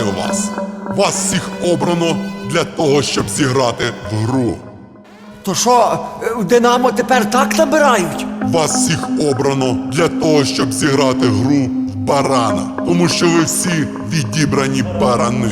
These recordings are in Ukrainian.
Вітаю вас! Вас всіх обрано для того, щоб зіграти в гру. То що, е, в Динамо тепер так набирають? Вас всіх обрано для того, щоб зіграти гру в барана. Тому що ви всі відібрані барани.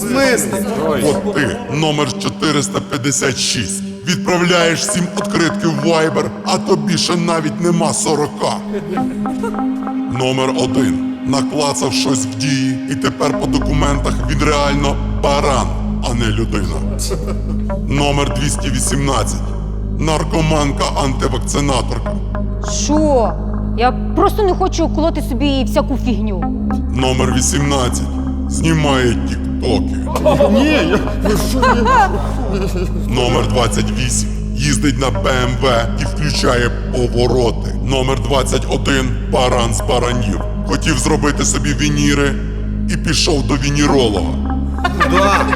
Смислі? От ти, номер 456. Відправляєш сім відкритків в Viber, а тобі ще навіть нема 40. Номер один. Наклацав щось в дії, і тепер по документах він реально баран, а не людина. Номер 218. Наркоманка антивакцинаторка. Що? Я просто не хочу колоти собі всяку фігню. Номер 18. Знімає тіктоки. Ні, Номер 28. Їздить на БМВ і включає повороти. Номер 21. Баран з баранів. Хотів зробити собі вініри і пішов до вініролога. Да.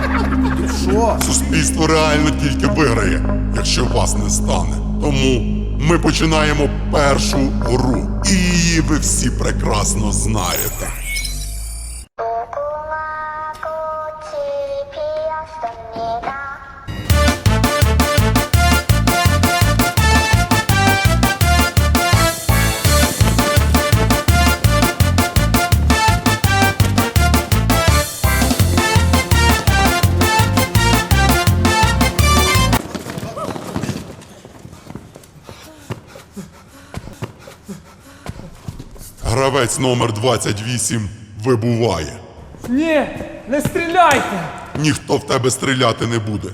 Що? Суспільство реально тільки виграє, якщо вас не стане. Тому ми починаємо першу гру. І її ви всі прекрасно знаєте. 무궁 Гравець номер 28 вибуває. Ні, не стріляйте! Ніхто в тебе стріляти не буде.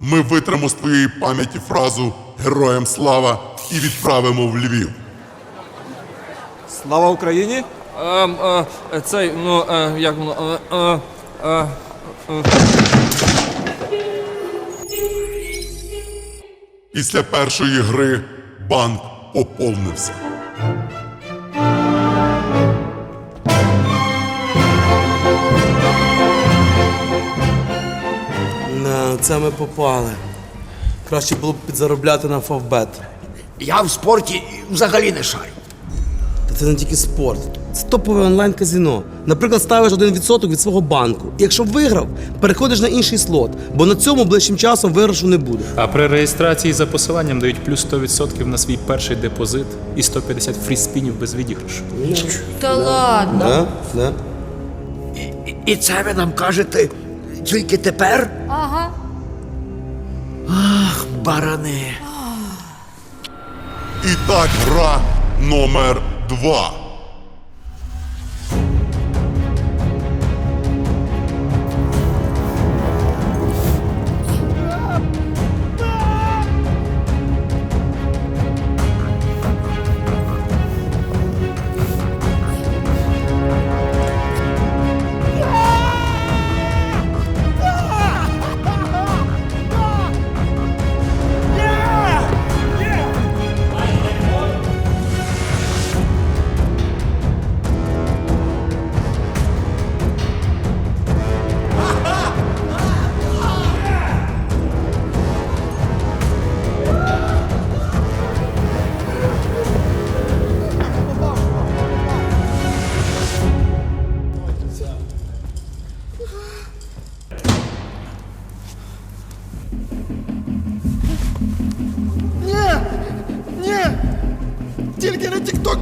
Ми витримо з твоєї пам'яті фразу Героям слава і відправимо в Львів. Слава Україні? Ем, е, цей, ну, е, як воно. Е, е, е, Після першої гри банк поповнився. На це ми попали. Краще було б підзаробляти на фавбет. Я в спорті взагалі не шарю. Та це не тільки спорт. Це топове онлайн-казіно. Наприклад, ставиш 1% від свого банку. І якщо виграв, переходиш на інший слот, бо на цьому ближчим часом виграшу не буде. А при реєстрації за посиланням дають плюс 100% на свій перший депозит і 150 фріспінів без відіграшу. Та ладно. Да? Да? І це ви нам кажете тільки тепер? Ага. Ах, барани. І так гра номер 2.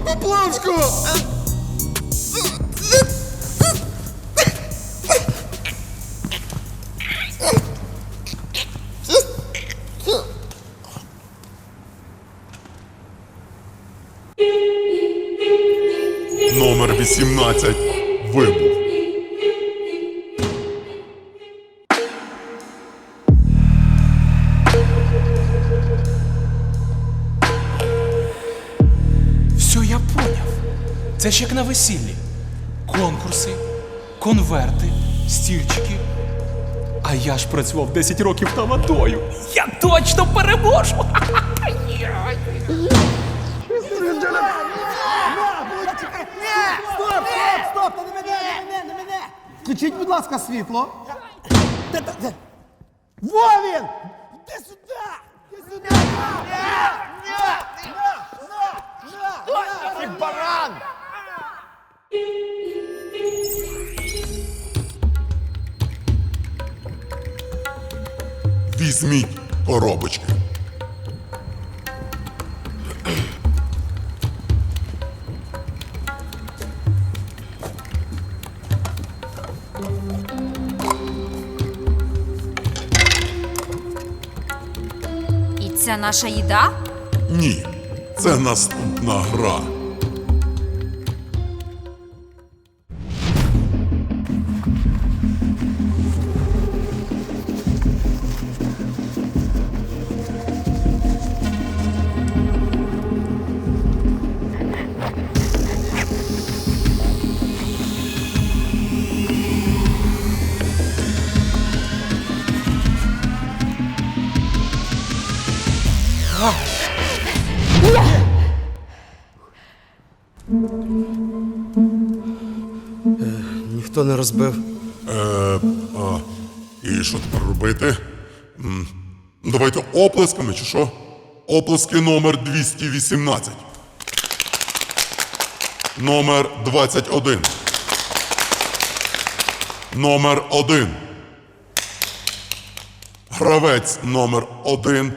Поплавського! Номер 18. Вибух. Це ж як на весіллі. Конкурси, конверти, стільчики. А я ж працював 10 років тамадою. Я точно переможу! Стоп, стоп, стоп! Та не мене, не мене, не мене! Включіть, будь ласка, світло. Де, де, де? Во він! Іди сюди! Іди сюди! Візьміть коробочки. І це наша їда? Ні, це наступна гра. Ніхто не розбив. Е, а, і що тепер робити? М, Давайте оплесками чи що? Оплески номер 218. Номер 21. Номер 1. Гравець номер 1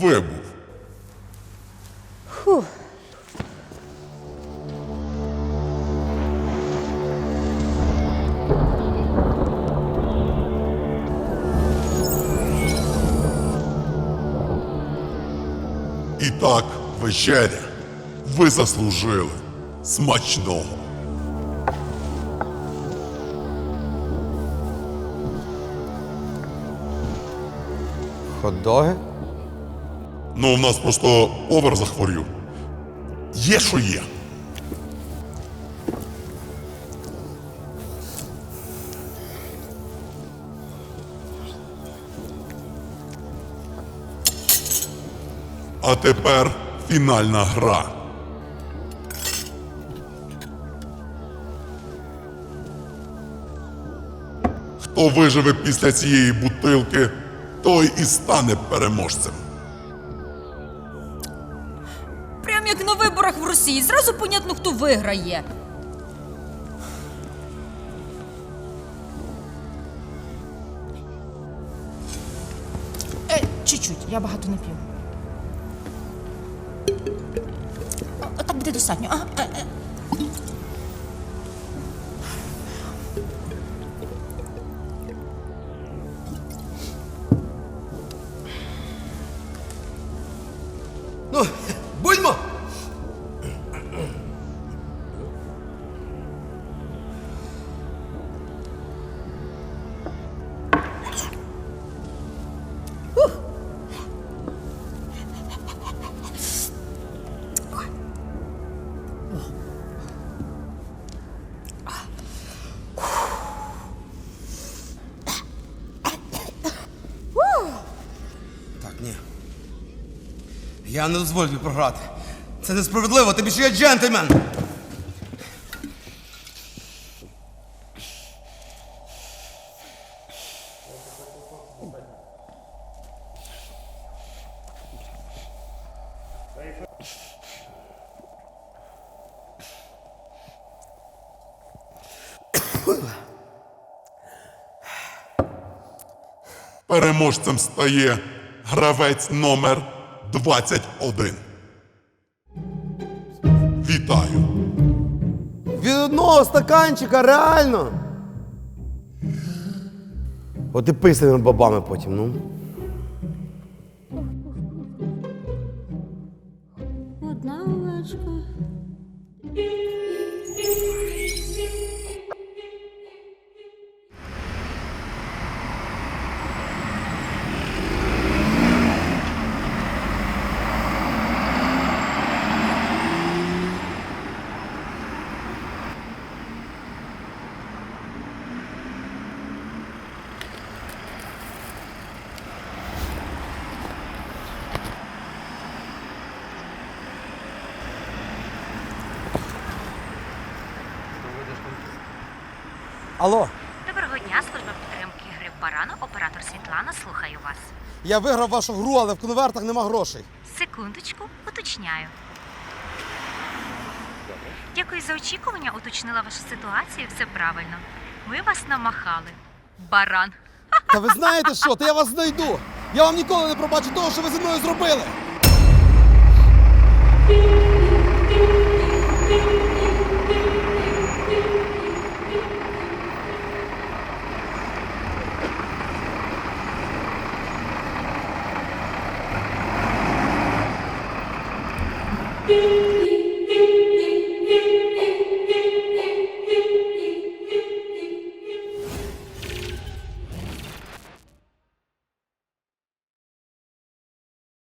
вибув. І вечеря. Ви заслужили. Смачного. Хот-доги? Ну, в нас просто повар захворів. Є, що є. А тепер фінальна гра. Хто виживе після цієї бутилки, той і стане переможцем. Прям як на виборах в Росії. Зразу понятно, хто виграє. Е, чуть-чуть, я багато не п'ю. О, Так буде достатньо. А, е, Я не дозволю тобі програти. Це несправедливо, ти більше є джентльмен. Переможцем стає гравець номер 21. Вітаю! Від одного стаканчика, реально. От і пий бабами потім, ну. Алло, Доброго дня, служба підтримки гри Барану, оператор Світлана, слухаю вас. я виграв вашу гру, але в конвертах нема грошей. Секундочку, уточняю. Дякую за очікування, уточнила вашу ситуацію, все правильно. Ми вас намахали. Баран. Та ви знаєте що? Та я вас знайду. Я вам ніколи не пробачу того, що ви зі мною зробили!